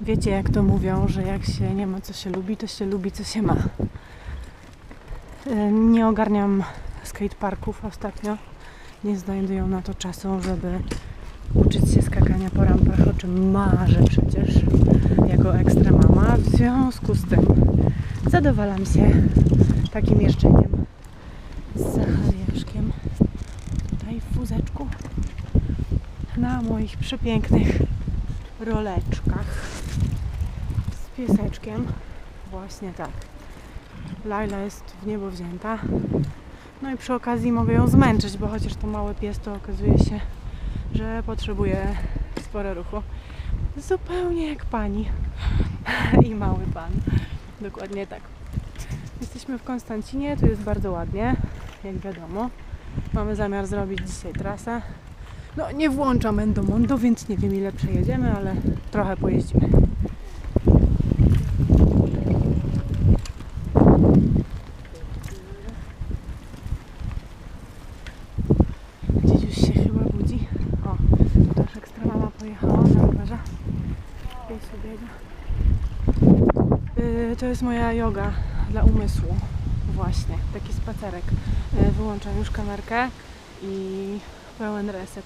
Wiecie, jak to mówią, że jak się nie ma co się lubi, to się lubi co się ma. E, Nie ogarniam skateparków ostatnio. Nie znajdują na to czasu, żeby uczyć się skakania po rampach, o czym marzę przecież jako ekstra mama. W związku z tym zadowalam się takim jeżdżeniem z Zachariaszkiem tutaj w wózeczku na moich przepięknych roleczkach z pieseczkiem. Właśnie tak. Laila jest w niebo wzięta. No i przy okazji mogę ją zmęczyć, bo chociaż to mały pies, to okazuje się, że potrzebuje sporo ruchu. Zupełnie jak pani i mały pan. Dokładnie tak. Jesteśmy w Konstancinie, tu jest bardzo ładnie, jak wiadomo. Mamy zamiar zrobić dzisiaj trasę. No nie włączam Endomondo, więc nie wiem ile przejedziemy, ale trochę pojeździmy. Gdzieś już się chyba budzi. O, też ekstra mama pojechała na rowerze. Pies biega. Yy, to jest moja yoga dla umysłu. Właśnie, taki spacerek. Yy, wyłączam już kamerkę i Певен ресет.